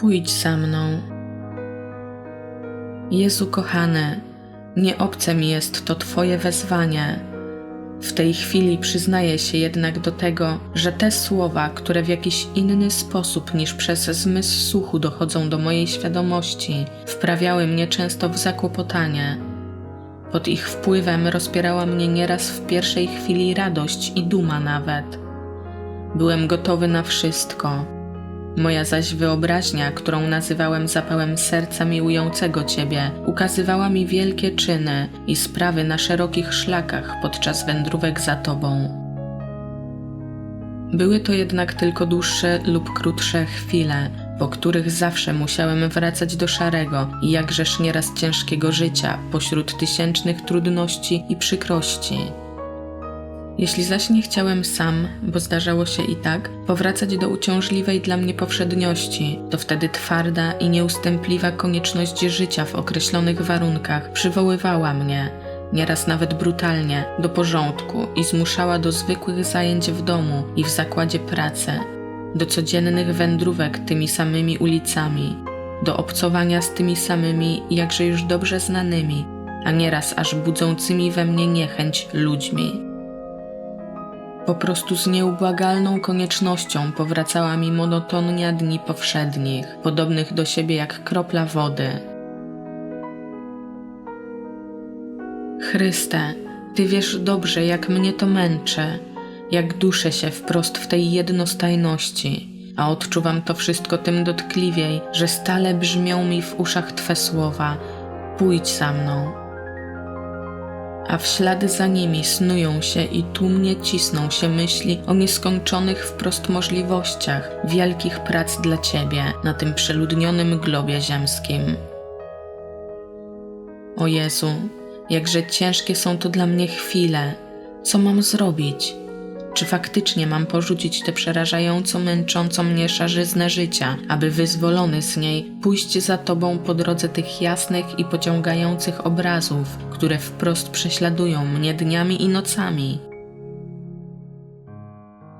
Pójdź za mną. Jezu kochany, nie obce mi jest to Twoje wezwanie. W tej chwili przyznaję się jednak do tego, że te słowa, które w jakiś inny sposób niż przez zmysł słuchu dochodzą do mojej świadomości, wprawiały mnie często w zakłopotanie. Pod ich wpływem rozpierała mnie nieraz w pierwszej chwili radość i duma nawet. Byłem gotowy na wszystko. Moja zaś wyobraźnia, którą nazywałem zapałem serca miłującego Ciebie, ukazywała mi wielkie czyny i sprawy na szerokich szlakach podczas wędrówek za Tobą. Były to jednak tylko dłuższe lub krótsze chwile, po których zawsze musiałem wracać do szarego i jakżeż nieraz ciężkiego życia pośród tysięcznych trudności i przykrości. Jeśli zaś nie chciałem sam, bo zdarzało się i tak, powracać do uciążliwej dla mnie powszedniości, to wtedy twarda i nieustępliwa konieczność życia w określonych warunkach przywoływała mnie, nieraz nawet brutalnie, do porządku i zmuszała do zwykłych zajęć w domu i w zakładzie pracy, do codziennych wędrówek tymi samymi ulicami, do obcowania z tymi samymi, jakże już dobrze znanymi, a nieraz aż budzącymi we mnie niechęć ludźmi. Po prostu z nieubłagalną koniecznością powracała mi monotonia dni powszednich, podobnych do siebie jak kropla wody. Chryste, Ty wiesz dobrze, jak mnie to męczy, jak duszę się wprost w tej jednostajności, a odczuwam to wszystko tym dotkliwiej, że stale brzmią mi w uszach Twe słowa: Pójdź za mną a w ślady za nimi snują się i tłumnie cisną się myśli o nieskończonych wprost możliwościach wielkich prac dla Ciebie na tym przeludnionym globie ziemskim. O Jezu, jakże ciężkie są to dla mnie chwile. Co mam zrobić? Czy faktycznie mam porzucić tę przerażająco męczącą mnie szarzyznę życia, aby wyzwolony z niej pójść za Tobą po drodze tych jasnych i pociągających obrazów, które wprost prześladują mnie dniami i nocami?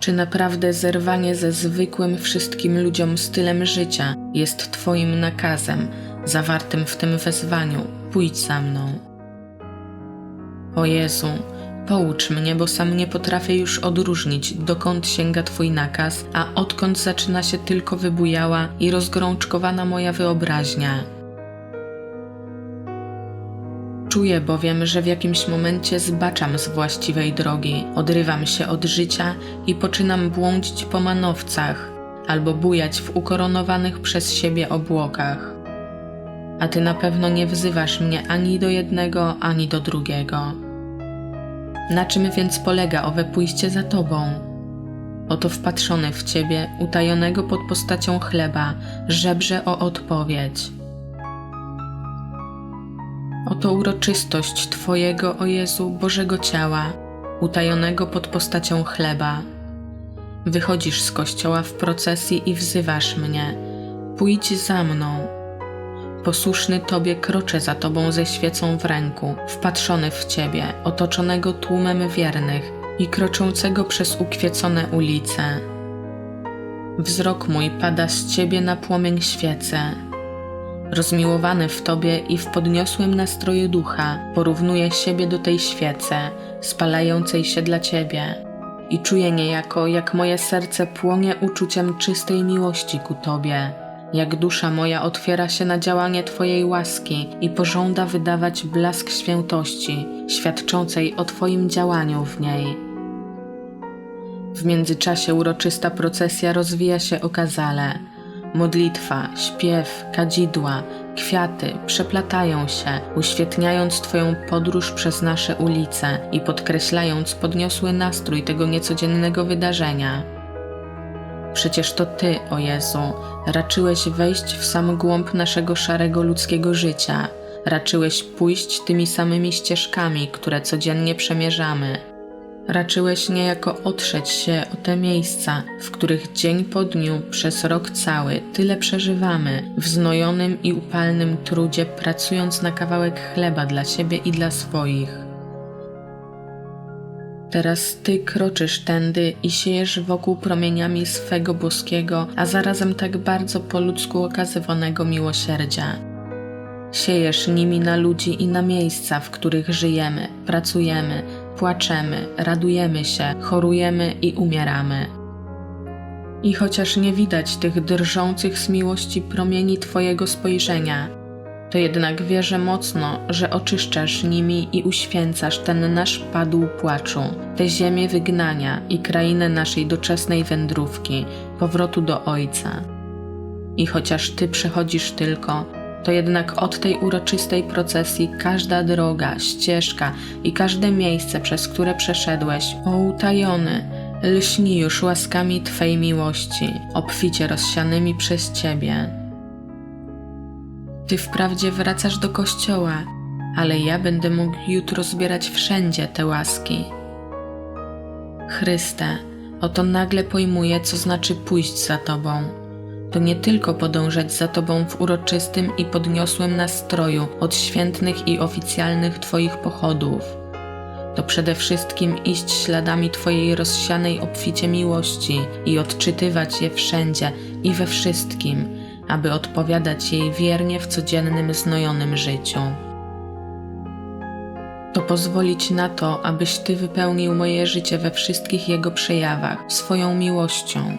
Czy naprawdę zerwanie ze zwykłym wszystkim ludziom stylem życia jest Twoim nakazem, zawartym w tym wezwaniu: pójdź za mną? O Jezu, Poucz mnie, bo sam nie potrafię już odróżnić, dokąd sięga Twój nakaz, a odkąd zaczyna się tylko wybujała i rozgrączkowana moja wyobraźnia. Czuję bowiem, że w jakimś momencie zbaczam z właściwej drogi, odrywam się od życia i poczynam błądzić po manowcach albo bujać w ukoronowanych przez siebie obłokach. A Ty na pewno nie wzywasz mnie ani do jednego, ani do drugiego. Na czym więc polega owe pójście za Tobą? Oto wpatrzony w Ciebie, utajonego pod postacią chleba, żebrze o odpowiedź. Oto uroczystość Twojego, o Jezu, Bożego ciała, utajonego pod postacią chleba. Wychodzisz z kościoła w procesji i wzywasz mnie: Pójdź za mną Posłuszny Tobie kroczę za Tobą ze świecą w ręku, wpatrzony w Ciebie, otoczonego tłumem wiernych i kroczącego przez ukwiecone ulice. Wzrok mój pada z Ciebie na płomień świece. Rozmiłowany w Tobie i w podniosłym nastroju ducha, porównuję siebie do tej świece, spalającej się dla Ciebie. I czuję niejako, jak moje serce płonie uczuciem czystej miłości ku Tobie jak dusza moja otwiera się na działanie Twojej łaski i pożąda wydawać blask świętości, świadczącej o Twoim działaniu w niej. W międzyczasie uroczysta procesja rozwija się okazale. Modlitwa, śpiew, kadzidła, kwiaty przeplatają się, uświetniając Twoją podróż przez nasze ulice i podkreślając podniosły nastrój tego niecodziennego wydarzenia. Przecież to Ty, o Jezu, raczyłeś wejść w sam głąb naszego szarego ludzkiego życia, raczyłeś pójść tymi samymi ścieżkami, które codziennie przemierzamy. Raczyłeś niejako otrzeć się o te miejsca, w których dzień po dniu przez rok cały tyle przeżywamy, w znojonym i upalnym trudzie, pracując na kawałek chleba dla siebie i dla swoich. Teraz Ty kroczysz tędy i siejesz wokół promieniami swego boskiego, a zarazem tak bardzo po ludzku okazywanego miłosierdzia. Siejesz nimi na ludzi i na miejsca, w których żyjemy, pracujemy, płaczemy, radujemy się, chorujemy i umieramy. I chociaż nie widać tych drżących z miłości promieni Twojego spojrzenia, to jednak wierzę mocno, że oczyszczasz nimi i uświęcasz ten nasz padł płaczu, tę ziemię wygnania i krainę naszej doczesnej wędrówki, powrotu do Ojca. I chociaż Ty przechodzisz tylko, to jednak od tej uroczystej procesji każda droga, ścieżka i każde miejsce, przez które przeszedłeś, o utajony, lśni już łaskami Twej miłości, obficie rozsianymi przez Ciebie. Ty wprawdzie wracasz do kościoła, ale ja będę mógł jutro zbierać wszędzie te łaski. Chryste, oto nagle pojmuję, co znaczy pójść za Tobą. To nie tylko podążać za Tobą w uroczystym i podniosłym nastroju odświętnych i oficjalnych Twoich pochodów. To przede wszystkim iść śladami Twojej rozsianej obficie miłości i odczytywać je wszędzie i we wszystkim, aby odpowiadać jej wiernie w codziennym znojonym życiu. To pozwolić na to, abyś Ty wypełnił moje życie we wszystkich jego przejawach swoją miłością.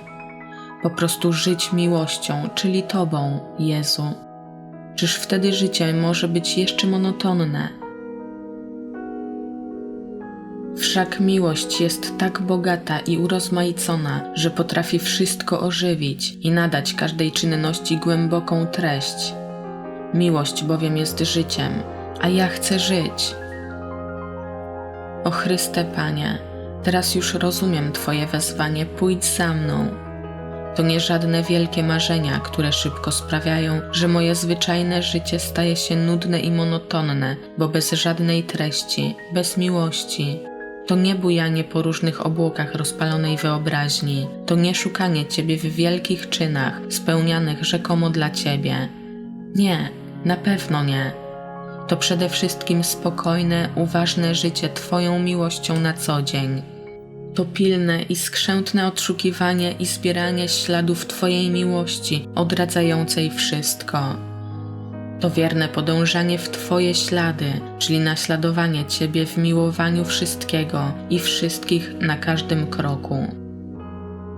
Po prostu żyć miłością, czyli Tobą, Jezu. Czyż wtedy życie może być jeszcze monotonne? Wszak miłość jest tak bogata i urozmaicona, że potrafi wszystko ożywić i nadać każdej czynności głęboką treść. Miłość bowiem jest życiem, a ja chcę żyć. O Chryste Panie, teraz już rozumiem Twoje wezwanie, pójdź za mną. To nie żadne wielkie marzenia, które szybko sprawiają, że moje zwyczajne życie staje się nudne i monotonne, bo bez żadnej treści, bez miłości. To nie bujanie po różnych obłokach rozpalonej wyobraźni, to nie szukanie Ciebie w wielkich czynach, spełnianych rzekomo dla Ciebie. Nie, na pewno nie. To przede wszystkim spokojne, uważne życie Twoją miłością na co dzień. To pilne i skrzętne odszukiwanie i zbieranie śladów Twojej miłości, odradzającej wszystko. To wierne podążanie w Twoje ślady, czyli naśladowanie Ciebie w miłowaniu wszystkiego i wszystkich na każdym kroku.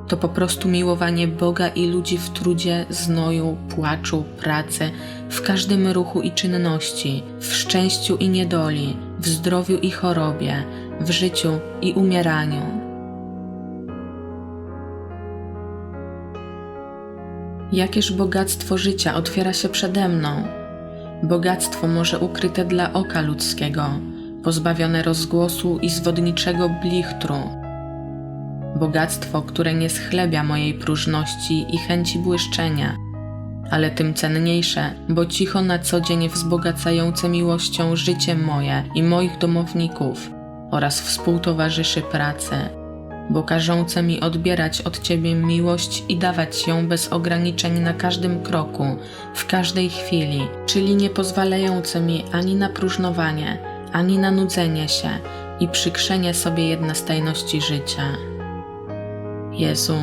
To po prostu miłowanie Boga i ludzi w trudzie, znoju, płaczu, pracy, w każdym ruchu i czynności, w szczęściu i niedoli, w zdrowiu i chorobie, w życiu i umieraniu. Jakież bogactwo życia otwiera się przede mną bogactwo może ukryte dla oka ludzkiego, pozbawione rozgłosu i zwodniczego blichtru. Bogactwo, które nie schlebia mojej próżności i chęci błyszczenia, ale tym cenniejsze, bo cicho na co dzień wzbogacające miłością życie moje i moich domowników oraz współtowarzyszy pracy bo każące mi odbierać od Ciebie miłość i dawać ją bez ograniczeń na każdym kroku, w każdej chwili, czyli nie pozwalające mi ani na próżnowanie, ani na nudzenie się i przykrzenie sobie jednostajności życia. Jezu,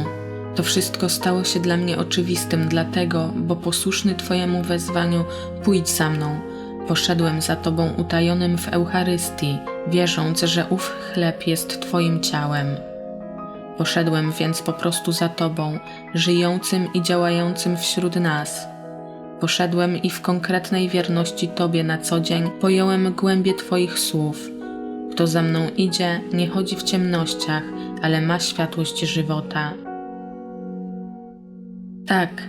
to wszystko stało się dla mnie oczywistym, dlatego, bo posłuszny Twojemu wezwaniu, pójdź za mną. Poszedłem za Tobą utajonym w Eucharystii, wierząc, że ów chleb jest Twoim ciałem. Poszedłem więc po prostu za Tobą, żyjącym i działającym wśród nas. Poszedłem i w konkretnej wierności Tobie na co dzień pojąłem głębie Twoich słów. Kto za mną idzie, nie chodzi w ciemnościach, ale ma światłość żywota. Tak,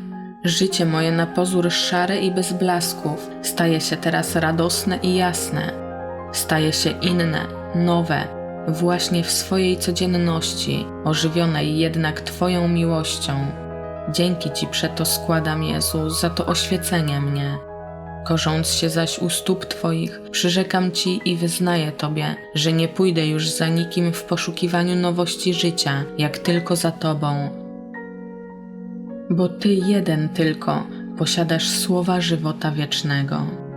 życie moje na pozór szare i bez blasków staje się teraz radosne i jasne. Staje się inne, nowe, właśnie w swojej codzienności, ożywionej jednak Twoją miłością. Dzięki Ci przeto składam, Jezu, za to oświecenie mnie. Korząc się zaś u stóp Twoich, przyrzekam Ci i wyznaję Tobie, że nie pójdę już za nikim w poszukiwaniu nowości życia, jak tylko za Tobą. Bo Ty jeden tylko posiadasz słowa żywota wiecznego.